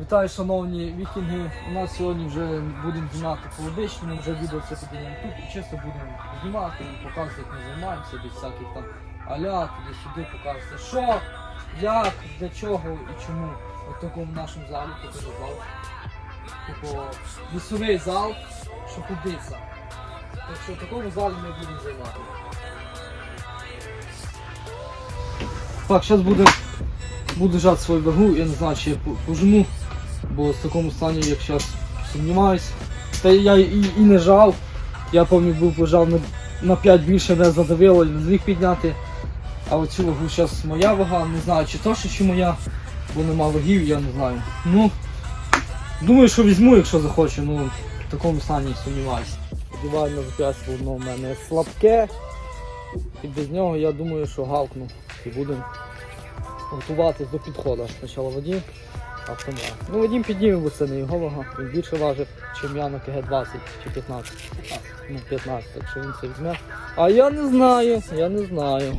Вітаю, шановні вікінги. У нас сьогодні вже будемо знімати полудичному, вже відео це піде на YouTube чисто будемо знімати показувати, як ми займаємося, без всяких там аля, туди-сюди, показувати, що, як, для чого і чому. В такому нашому залі, покажу зал. Типу лісовий зал, що ходиться. Так що в такому залі ми будемо займати. Так, зараз буде, буду жати свою вагу, я не знаю, чи я пожму, бо в такому стані, як зараз сумніваюсь. Та я і, і не жав. Я пам'ятаю, був пожав на, на 5 більше не задавило і не зміг підняти. А оцю вагу зараз моя вага, не знаю, чи то, що чи моя, бо нема вагів, я не знаю. Ну, думаю, що візьму, якщо захочу, ну в такому стані сумніваюся. На зап'ястя, воно в мене слабке. І без нього я думаю, що гавкну і будемо готуватись до підходу. Спочатку Вадим, а потім я. Ну Вадим підніме, бо це не його вага. Він більше важить, ніж я на КГ 20 чи 15. Ну 15, так що він це візьме. А я не знаю, я не знаю.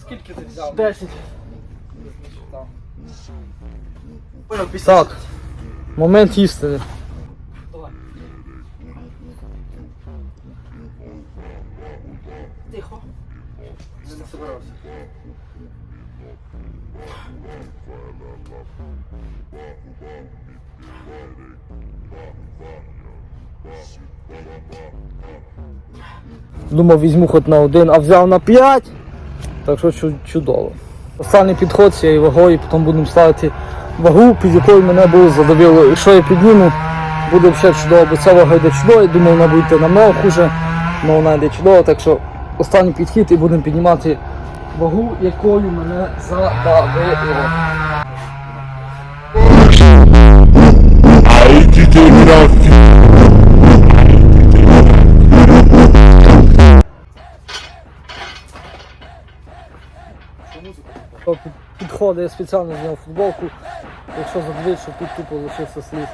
Скільки ти взяв? 10. Так. Момент істини. Тихо. Я не собирався. Думав, візьму хоч на один, а взяв на 5. Так що чу- чудово. Останній підход з цією вагою, потім будемо ставити вагу, під якою мене було задавило. Якщо я підніму, буде все чудово, бо ця вага йде чудово, я думав, вона буде намного хуже, але вона йде чудово, так що останній підхід і будемо піднімати вагу, якою мене задавило. Підходить, я спеціально зняв футболку, Якщо задивиш, що тут тупо лишився слід.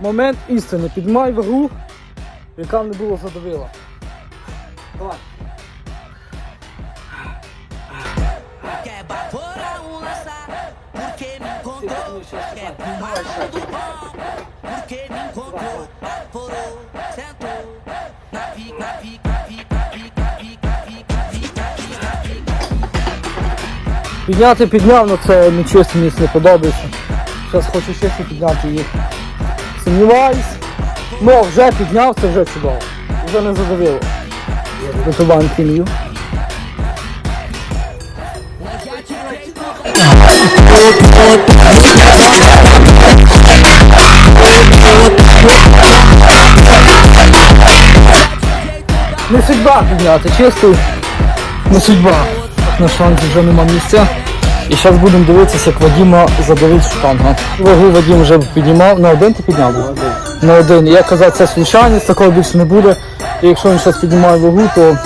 Момент істини. Підмай вагу, яка не було задавила. Давай porque me encontrou. Baforou, sentou. Na pica, na pica, pica, pica, pica, pica, pica, pica, pica. Підняти підняв, але це нічого мені не подобається. Зараз хочу ще ще підняти їх. Сумніваюсь. Ну, вже підняв, це вже чудово. Вже не задавило. Витуваємо хімію. Не судьба підняти, чисто не судьба. На штанзі вже нема місця. І зараз будемо дивитися, як Вадима задавить штанга. Вагу Вадим вже піднімав. На один ти підняв? був? На один. Я казав, це случайність, такого більше не буде. І якщо він зараз піднімає вагу, то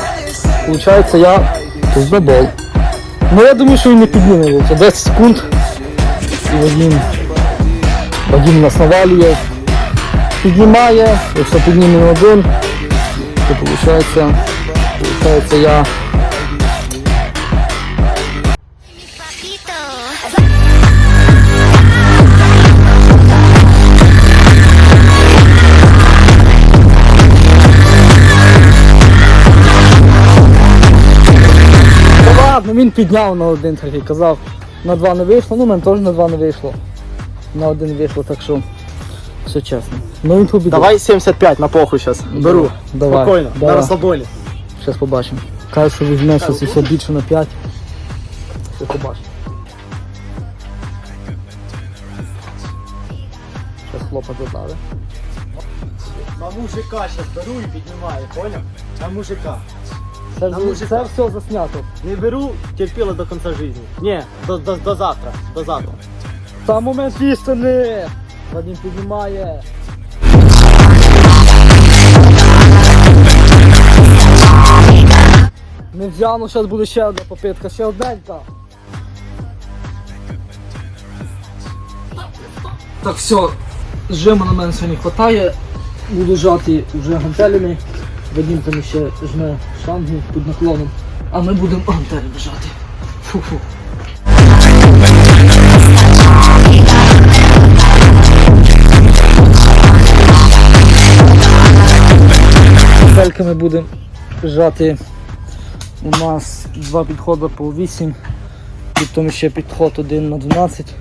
виходить я пиздобол. Ну я думаю, що він не підніме. 10 секунд. І Вадим, Вадим нас навалює. Піднімає, якщо підніме на один, то виходить, виходить я він підняв на один, і казав. На два не вийшло, ну мене теж на два не вийшло. На один вийшло, так що все чесно. Ну він побідив. Давай 75 на похуй сейчас. Беру. Давай. Спокойно, Давай. на розслабоні. Зараз побачимо. Каже, що візьме щось і все більше на 5. Все побачимо. Зараз хлопа додали. На мужика сейчас беру і піднімаю, понял? На мужика. Це, На вже- мужика. це все заснято. Не беру, терпіли до кінця життя. Ні, до, до, до завтра. До завтра. Та момент істини! Вадим піднімає. Не взяну, зараз буде ще одна попитка, ще одненька. Так, все, жиму на мене сьогодні вистачає. Буду жати вже гантелями. Вадим там ще жме штангу під наклоном. А ми будемо гантелями жати. Фу-фу. Гантельками будемо жати. У нас два підходи по 8, потім ще підход 1 на 12.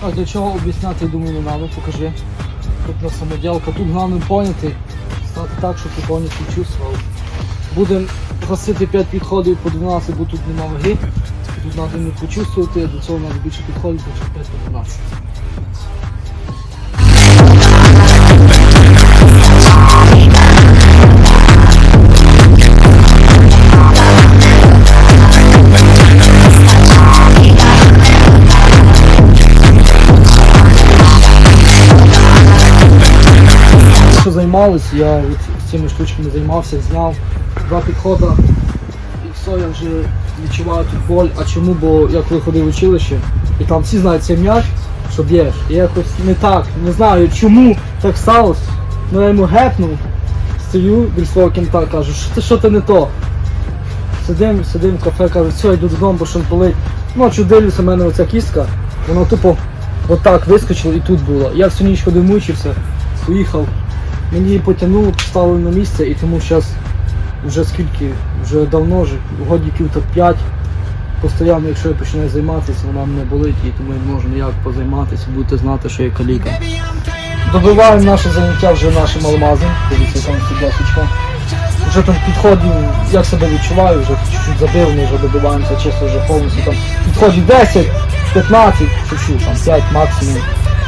А для чого об'ясняти, думаю, не надо, покажи. Тут на самоділка. Тут головне поняти, так, щоб ти повністю чувствував. Будемо гасити 5 підходів по 12, бо тут нема ваги. Тут треба не почувствувати, до цього треба більше підходів, бо 5 по 12. Займались, я от цими штучками займався, зняв два підходи. І все, я вже відчуваю тут боль. А чому? Бо я коли ходив в училище, і там всі знають цей м'яч, що б'єш. І якось не так, не знаю чому так сталося. Ну я йому гепнув, стою біля свого кінта, кажу, що ти що ти не то. Сидим, сидим в кафе, кажу, все, йду додому, бо болить. Ночі дивлюся, в мене оця кістка, вона тупо отак вискочила і тут була. Я всю ніч ходив мучився, поїхав. Мені її потягнуло, поставили на місце і тому зараз вже скільки, вже давно, вже годиків так 5. Постійно, якщо я починаю займатися, вона мене болить і тому я не можу ніяк позайматися, будете знати, що я каліка. Добиваємо наше заняття вже нашим алмазом. Дивіться, там сідасочка. Вже там підходів, як себе відчуваю, вже чуть-чуть забив, ми вже добиваємося чисто вже повністю там підходів 10, 15, чуть-чуть, там 5 максимум.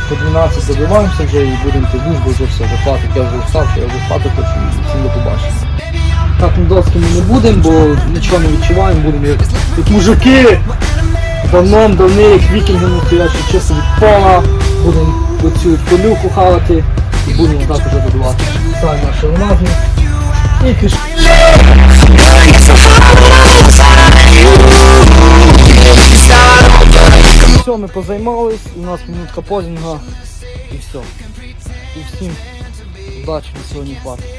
По 12 добиваємося вже і будемо душ, бо вже все, вже я вже встав, я вже спати хочу і всім до побачення. Так, доски ми не будемо, бо нічого не відчуваємо, будемо як, як мужики. Давном, давни, як вікінги настоящі, чисто від пола, будемо оцю полюку хавати і будемо так вже добивати. Ставимо наші алмазні і пішли. Все, ми позаймались, у нас минутка позінга і все. І всім удачі на сьогодні хватить.